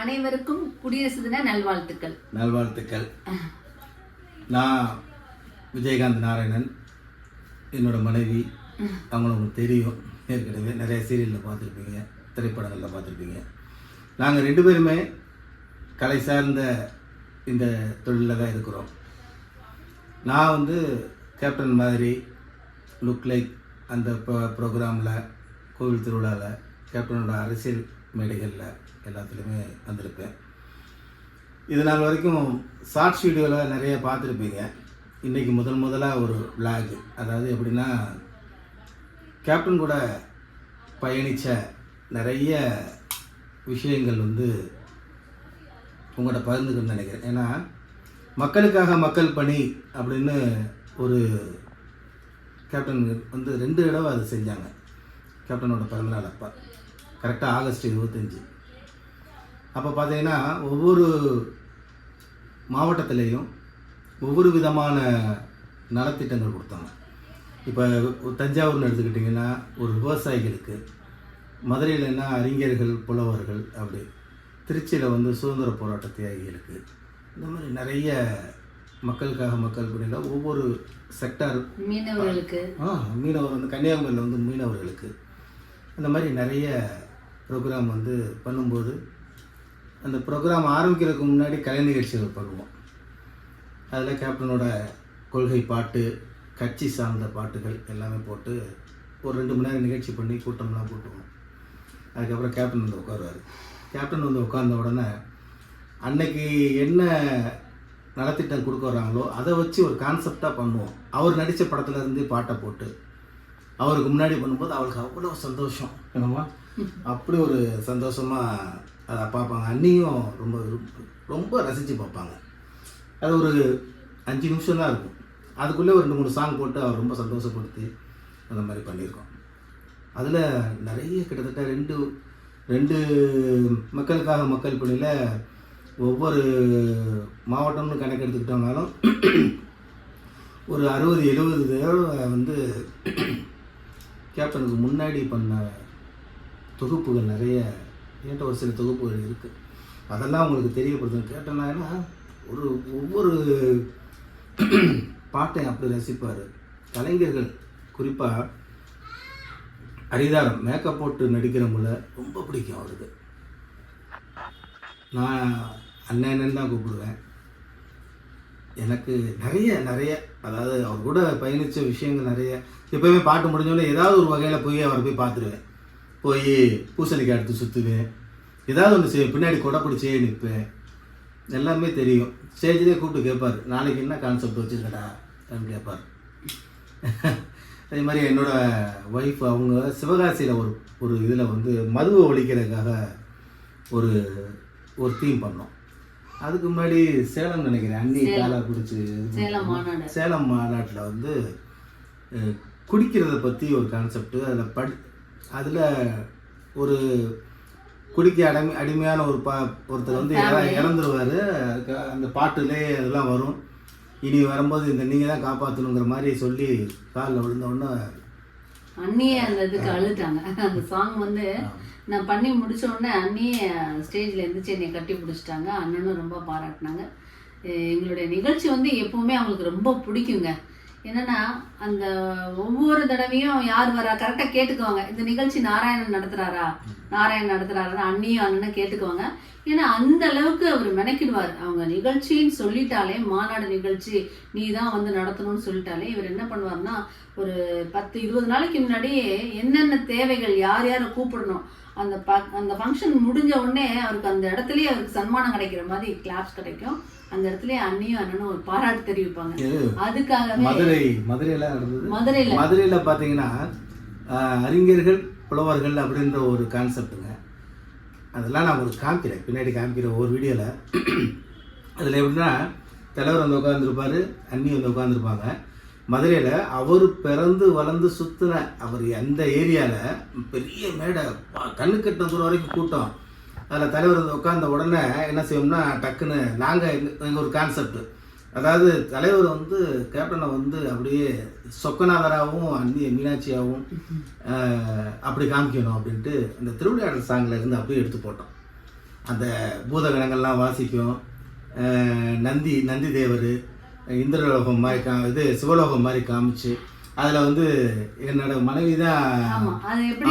அனைவருக்கும் குடியரசு தின நல்வாழ்த்துக்கள். நல்வாழ்த்துக்கள். நான் விஜயகாந்த் நாராயணன். என்னோட மனைவி. அவங்களுக்கு தெரியும். ஏற்கனவே நிறைய சீரியலில் பார்த்துருப்பீங்க. திரைப்படங்களில் பார்த்துருப்பீங்க. நாங்கள் ரெண்டு பேருமே கலை சார்ந்த இந்த தொழிலில் தான் இருக்கிறோம். நான் வந்து கேப்டன் மாதிரி லுக் லைக் அந்த ப்ரோக்ராமில் கோவில் திருவிழாவில் கேப்டனோட அரசியல் மேடைகளில் எல்லாத்துலேயுமே வந்திருப்பேன். இது நாள் வரைக்கும் ஷார்ட்ஸ் வீடியோவில் நிறைய பார்த்துருப்பீங்க. இன்றைக்கி முதல் முதலாக ஒரு vlog. அதாவது எப்படின்னா கேப்டன் கூட பயணித்த நிறைய விஷயங்கள் வந்து உங்கள்கிட்ட பகிர்ந்துக்கணும்னு நினைக்கிறேன். ஏன்னா மக்களுக்காக மக்கள் பணி அப்படின்னு ஒரு கேப்டன் வந்து ரெண்டு தடவை அது செஞ்சாங்க. கேப்டனோட பிறந்தநாள் அப்போ. கரெக்டாக ஆகஸ்ட் இருபத்தஞ்சி. அப்போ பார்த்தீங்கன்னா ஒவ்வொரு மாவட்டத்திலையும் ஒவ்வொரு விதமான நலத்திட்டங்கள் கொடுத்தாங்க. இப்போ தஞ்சாவூர்னு எடுத்துக்கிட்டிங்கன்னா ஒரு விவசாயிகளுக்கு மதுரையிலன்னா அறிஞர்கள் புலவர்கள் அப்படி. திருச்சியில் வந்து சுதந்திர போராட்ட தியாகிகளுக்கு இந்த மாதிரி நிறைய மக்களுக்காக மக்கள் பணியில் ஒவ்வொரு செக்டார் மீனவர்களுக்கு. ஆ மீனவர் வந்து கன்னியாகுமரியில் வந்து மீனவர்களுக்கு. அந்த மாதிரி நிறைய ப்ரோக்ராம் வந்து பண்ணும்போது அந்த ப்ரோக்ராம் ஆரம்பிக்கிறதுக்கு முன்னாடி கலை நிகழ்ச்சிகள் பண்ணுவோம் அதில் கேப்டனோட கொள்கை பாட்டு கட்சி சார்ந்த பாட்டுகள் எல்லாமே போட்டு ஒரு ரெண்டு மணி நேரம் நிகழ்ச்சி பண்ணி கூட்டம்லாம் கூட்டுவோம் அதுக்கப்புறம் கேப்டன் வந்து உட்காருவார். கேப்டன் வந்து உட்கார்ந்த உடனே அன்னைக்கு என்ன நலத்திட்டம் கொடுக்க வராங்களோ அதை வச்சு ஒரு கான்செப்டாக பண்ணுவோம். அவர் நடித்த படத்துலேருந்து பாட்டை போட்டு அவருக்கு முன்னாடி பண்ணும்போது அவளுக்கு அவ்வளோ சந்தோஷம். என்னம்மா? அப்படி ஒரு சந்தோஷமாக அதை பார்ப்பாங்க. அண்ணியும் ரொம்ப ரொம்ப ரசித்து பார்ப்பாங்க. அது ஒரு அஞ்சு நிமிஷம் தான் இருக்கும். அதுக்குள்ளே ஒரு ரெண்டு மூணு சாங் போட்டு அவர் ரொம்ப சந்தோஷப்படுத்தி அந்த மாதிரி பண்ணியிருக்கோம். அதில் நிறைய கிட்டத்தட்ட ரெண்டு ரெண்டு மக்களுக்காக மக்கள் பணியில் ஒவ்வொரு மாவட்டம்னு கணக்கு எடுத்துக்கிட்டோம்னாலும் ஒரு அறுபது எழுபது தடவை வந்து கேப்டனுக்கு முன்னாடி பண்ண தொகுப்புகள் நிறைய என்கிட்ட ஒரு சில தொகுப்புகள் இருக்குது அதெல்லாம் உங்களுக்கு தெரியப்படுதுன்னு கேட்டேன்னா ஒரு ஒவ்வொரு பாட்டை அப்படி ரசிப்பார். கலைஞர்கள் குறிப்பாக அரிதாரம் மேக்கப் போட்டு நடிக்கிற முறை ரொம்ப பிடிக்கும் அவருக்கு. நான் அண்ணன்னு தான் கூப்பிடுவேன். எனக்கு நிறைய நிறைய அதாவது அவர் கூட பயணித்த விஷயங்கள் நிறைய. எப்போயுமே பாட்டு முடிஞ்சோடனே ஏதாவது ஒரு வகையில் போய் அவரை போய் பார்த்துருவேன். போய் பூசணிக்காய் எடுத்து சுற்றுவேன் ஏதாவது ஒன்று செய்வேன். பின்னாடி கொடை பிடிச்சே நிற்பேன். எல்லாமே தெரியும். ஸ்டேஜ்லேயே கூப்பிட்டு கேட்பார். நாளைக்கு என்ன கான்செப்ட் வச்சுருக்கடா? அப்படின்னு கேட்பார். அதே மாதிரி என்னோட ஒய்ஃப் அவங்க சிவகாசியில் ஒரு ஒரு இதில் வந்து மதுவை ஒழிக்கிறதுக்காக ஒரு ஒரு தீம் பண்ணோம். அதுக்கு முன்னாடி சேலம் நினைக்கிறேன். அண்ணி காலை பிடிச்சி சேலம் மாநாடு. சேலம் மாநாட்டில் வந்து குடிக்கிறத பற்றி ஒரு கான்செப்ட் அதில் படி அதில் ஒரு குடிக்க அடிமை அடிமையான ஒரு பா ஒருத்தர் வந்து இற- இறந்துருவாரு. அந்த பாட்டுலே அதெல்லாம் வரும். இனி வரும்போது இந்த நீங்கள் தான் காப்பாற்றணுங்கிற மாதிரி சொல்லி காலில் விழுந்த உடனே அண்ணியே அந்த இதுக்கு அழுதாங்க. அந்த சாங் வந்து நான் பண்ணி முடிச்ச உடனே அண்ணியே ஸ்டேஜில் இருந்துச்சு என்னை கட்டி பிடிச்சிட்டாங்க. அண்ணனும் ரொம்ப பாராட்டினாங்க. எங்களுடைய நிகழ்ச்சி வந்து எப்பவுமே அவங்களுக்கு ரொம்ப பிடிக்குங்க. என்னன்னா அந்த ஒவ்வொரு தடவையும் யார் வரா கரெக்டாக கேட்டுக்குவாங்க. இந்த நிகழ்ச்சி நாராயணன் நடத்துறாரா? நாராயணன் நடத்துறாரா? அண்ணியும் அண்ணனும் கேட்டுக்குவாங்க. ஏன்னா அந்த அளவுக்கு அவர் மெனக்கிடுவார். அவங்க நிகழ்ச்சின்னு சொல்லிட்டாலே மாநாடு நிகழ்ச்சி நீ தான் வந்து நடத்தணும்னு சொல்லிட்டாலே இவர் என்ன பண்ணுவார்னா ஒரு பத்து இருபது நாளைக்கு முன்னாடியே என்னென்ன தேவைகள் யார் யாரை கூப்பிடணும் அந்த ப அந்த ஃபங்க்ஷன் முடிஞ்ச உடனே அவருக்கு அந்த இடத்துலயே அவருக்கு சன்மானம் கிடைக்கிற மாதிரி கிளாப்ஸ் கிடைக்கும். அந்த இடத்துலயே அண்ணியும் அண்ணனும் ஒரு பாராட்டு தெரிவிப்பாங்க. இது அதுக்காகவே மதுரை மதுரையில் நடந்தது. மதுரையில. மதுரையில் பார்த்தீங்கன்னா ஆஹ், அறிஞர்கள் புலவர்கள் அப்படின்ற ஒரு கான்செப்ட்டுங்க அதெல்லாம் நான் உங்களுக்கு காமிக்கிறேன். பின்னாடி காமிக்கிற ஒரு வீடியோவில் அதில் எப்படின்னா தலைவர் வந்து உட்காந்துருப்பாரு அண்ணி வந்து உட்காந்துருப்பாங்க மதுரையில் அவர் பிறந்து வளர்ந்து சுற்றின அவர் அந்த ஏரியாவில் பெரிய மேடை ப- கண்ணு கட்டின தூரம் வரைக்கும் கூட்டம். அதில் தலைவர் வந்து உட்காந்த உடனே என்ன செய்வோம்னா டக்குன்னு நாங்கள் எங்கள் ஒரு கான்செப்ட் அதாவது தலைவர் வந்து கேப்டனை வந்து அப்படியே சொக்கநாதராகவும் அந்நிய மீனாட்சியாகவும் அப்படி காமிக்கணும் அப்படின்ட்டு அந்த திருவிளையாடல் சாங்கில் இருந்து அப்படியே எடுத்து போட்டோம். அந்த பூதகணங்கள்லாம் வாசிக்கும். நந்தி நந்தி தேவர் இந்திரலோகம் மாதிரி கா இது சிவலோகம் மாதிரி காமிச்சு அதில் வந்து என்னோட மனைவி தான்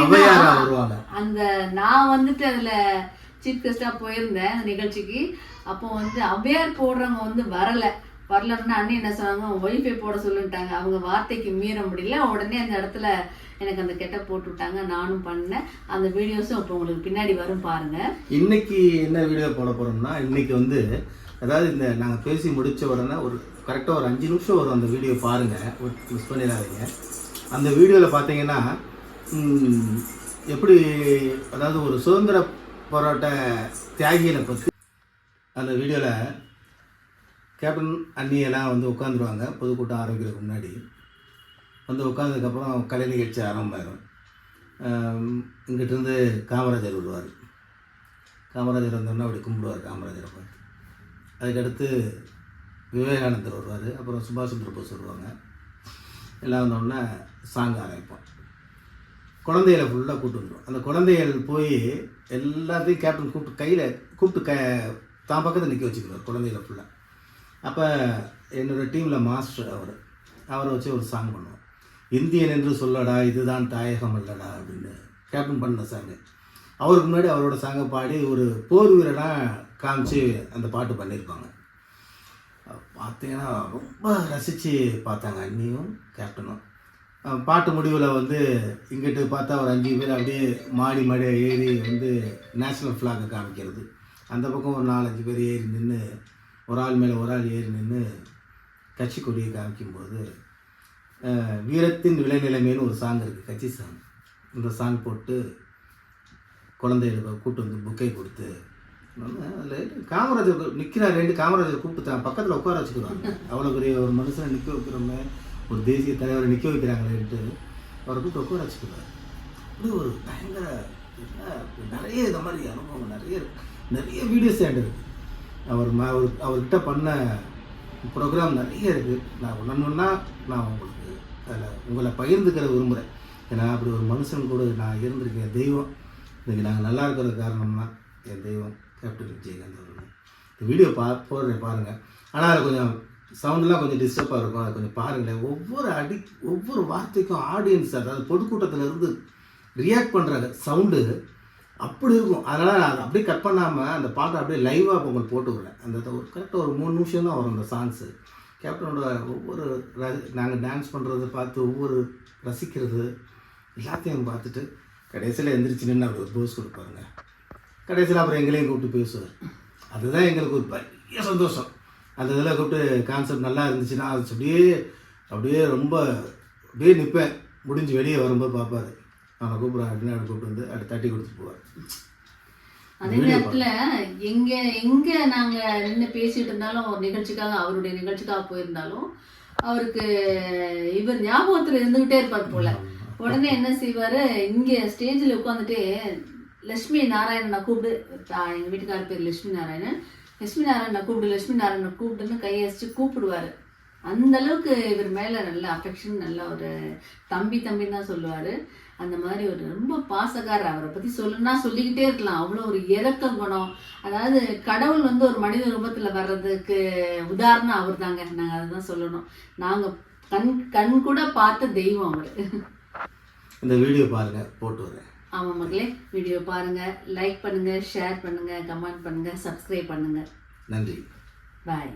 ஔவையாரா வருவாங்க. அந்த நான் வந்துட்டு அதுல சீஃப் கெஸ்ட்டாக போயிருந்தேன் அந்த நிகழ்ச்சிக்கு. அப்போ வந்து ஔவையார் போடுறவங்க வந்து வரலை. வரலன்னா அண்ணி என்ன சொன்னாங்க? ஒய்ஃபை போட சொல்லிட்டாங்க அவங்க வார்த்தைக்கு மீற முடியல. உடனே அந்த இடத்துல எனக்கு அந்த கெட்ட போட்டு விட்டாங்க நானும் பண்ணேன். அந்த வீடியோஸும் இப்போ உங்களுக்கு பின்னாடி வரும் பாருங்க. இன்னைக்கு என்ன வீடியோ போட போறோம்னா இன்னைக்கு வந்து அதாவது இந்த நாங்கள் பேசி முடித்த உடனே ஒரு கரெக்டாக ஒரு அஞ்சு நிமிஷம் வரும் அந்த வீடியோ பாருங்கள் மிஸ் பண்ணிடாதீங்க. அந்த வீடியோவில் பார்த்தீங்கன்னா எப்படி அதாவது ஒரு சுதந்திர போராட்ட தியாகிகளை பற்றி அந்த வீடியோவில் கேப்டன் அண்ணியெல்லாம் வந்து உட்காந்துருவாங்க பொதுக்கூட்டம் ஆரம்பிக்கிறதுக்கு முன்னாடி. வந்து உட்காந்ததுக்கப்புறம் கலை நிகழ்ச்சி ஆரம்பமாயிடும் இங்கிட்டிருந்து காமராஜர் வருவார். காமராஜர் வந்தோடனே அப்படி கும்பிடுவார் காமராஜரை பார்த்து. அதுக்கடுத்து விவேகானந்தர் வருவார் அப்புறம் சுபாஷ் சந்திர போஸ் வருவாங்க. எல்லாம் வந்தோடனே சாங் ஆரம்பிப்போம். குழந்தைகளை ஃபுல்லாக கூப்பிட்டு வந்துடும் அந்த குழந்தைகள் போய் எல்லாத்தையும் கேப்டன் கூப்பிட்டு கையில் கூப்பிட்டு க தான் பக்கத்தில் நிற்க வச்சுக்கிறார் குழந்தைகளை ஃபுல்லாக அப்போ என்னோடய டீமில் மாஸ்டர் அவர். அவரை வச்சு ஒரு சாங் பண்ணுவோம். இந்தியன் என்று சொல்லடா இதுதான் தாயகம் அல்லடா அப்படின்னு கேப்டன் பண்ண சாங்கு அவருக்கு முன்னாடி அவரோட சாங்கை பாடி ஒரு போர் வீரனாக காமிச்சு அந்த பாட்டு பண்ணியிருப்பாங்க பார்த்தீங்கன்னா ரொம்ப ரசித்து பார்த்தாங்க. அண்ணியும் கேப்டனும் பாட்டு முடிவில் வந்து இங்கிட்டு பார்த்தா ஒரு அஞ்சு பேர் அப்படியே மாடி மாடி ஏறி வந்து நேஷ்னல் ஃப்ளாகை காமிக்கிறது. அந்த பக்கம் ஒரு நாலஞ்சு பேர் ஏறி நின்று ஒரு ஆள் மேலே ஒரு ஆள் ஏறி நின்று கட்சி கொடியை காமிக்கும்போது வீரத்தின் விளைநிலைமைன்னு ஒரு சாங் இருக்குது கட்சி சாங் இந்த சாங் போட்டு குழந்தைகளுக்கு கூப்பிட்டு வந்து புக்கை கொடுத்து அதில் காமராஜர் நிற்கிறார் ரெண்டு காமராஜர் கூப்பிட்டு தான் பக்கத்தில் உட்கார வச்சுக்கிறாங்க. அவ்வளோ பெரிய ஒரு மனுஷனை நிற்க வைக்கிறோமே. ஒரு தேசிய தலைவரை நிற்க வைக்கிறாங்களேன்ட்டு அவருக்கு கூப்பிட்டு வச்சுக்கிறார். இது ஒரு பயங்கர நிறைய இந்த மாதிரி அனுபவம் நிறைய நிறைய வீடியோஸ் என்கிட்ட அவர் ம அவர் அவர்கிட்ட பண்ண ப்ரோக்ராம் நிறைய இருக்குது நான் ஒன்று ஒன்றா நான் உங்களுக்கு அதில் உங்களை பகிர்ந்துக்கிற விரும்புகிறேன் ஏன்னா அப்படி ஒரு மனுஷன் கூட நான் இருந்திருக்கேன். தெய்வம். இன்றைக்கி நாங்கள் நல்லா இருக்கிற காரணம்னா என் தெய்வம் கேப்டன் விஜயகாந்த் அவர்கள். இந்த வீடியோ பா போடுறேன் பாருங்கள் ஆனால் அதை கொஞ்சம் சவுண்டெலாம் கொஞ்சம் டிஸ்டர்பாக இருக்கும். அதை கொஞ்சம் பாருங்களேன். ஒவ்வொரு அடி ஒவ்வொரு வார்த்தைக்கும் ஆடியன்ஸ் அதாவது பொதுக்கூட்டத்தில் இருந்து ரியாக்ட் பண்ணுறாங்க சவுண்டு அப்படி இருக்கும். அதனால் அதை அப்படியே கட் பண்ணாமல் அந்த பாட்டை அப்படியே லைவாக உங்களுக்கு போட்டு விடுறேன். அந்த ஒரு கரெக்டாக ஒரு மூணு நிமிஷம் தான் வரும் அந்த சாங்ஸு கேப்டனோட ஒவ்வொரு நாங்கள் டான்ஸ் பண்ணுறத பார்த்து ஒவ்வொரு ரசிக்கிறது எல்லாத்தையும் பார்த்துட்டு கடைசியில் எந்திரிச்சு நின்று அவர் ஒரு போஸ் கொடுப்பாருங்க. கடைசியில் அப்புறம் எங்களையும் கூப்பிட்டு பேசுவார். அதுதான் எங்களுக்கு ஒரு பெரிய சந்தோஷம். அந்த இதில் கூப்பிட்டு கான்செப்ட் நல்லா இருந்துச்சுன்னா அது அப்படியே அப்படியே ரொம்ப அப்படியே நிற்பேன் முடிஞ்சு வெளியே வரும்போது பார்ப்பாரு. அவனை கூப்பிட்றேன் அப்படின்னு அப்படி கூப்பிட்டு வந்து அப்படி தட்டி கொடுத்துட்டு போவார். அதே நேரத்துல எங்க எங்க நாங்க நின்று பேசிட்டு இருந்தாலும் ஒரு நிகழ்ச்சிக்காக அவருடைய நிகழ்ச்சிக்காக போயிருந்தாலும் அவருக்கு இவர் ஞாபகத்துல இருந்துகிட்டே இருப்பார் போல. உடனே என்ன செய்வாரு? இங்க ஸ்டேஜ்ல உட்காந்துட்டு லட்சுமி நாராயணனை கூப்பிடு. ஆஹ் எங்க வீட்டுக்காரர் பேர் லட்சுமி நாராயணன். லட்சுமி நாராயணனை கூப்பிடு லட்சுமி நாராயணனை கூப்பிடுன்னு கையசிச்சு கூப்பிடுவாரு. அந்த அளவுக்கு இவர் மேல நல்ல அஃபெக்ஷன் நல்ல ஒரு தம்பி தம்பின்னு தான் சொல்லுவாரு. அந்த மாதிரி ஒரு ரொம்ப பாசக்காரர். அவரை பத்தி சொல்லணும்னா சொல்லிக்கிட்டே இருக்கலாம். அவ்வளோ ஒரு இறக்க குணம். அதாவது கடவுள் வந்து ஒரு மனித ரூபத்துல வர்றதுக்கு உதாரணம் அவர் தாங்க நாங்க அதுதான் சொல்லணும். நாங்க கண் கண் கூட பார்த்த தெய்வம் அவர். இந்த வீடியோ பாருங்கள் போட்டு வரேன். ஆமா மக்களே வீடியோ பாருங்க லைக் பண்ணுங்க ஷேர் பண்ணுங்க கமெண்ட் பண்ணுங்க சப்ஸ்கிரைப் பண்ணுங்க. நன்றி. பாய்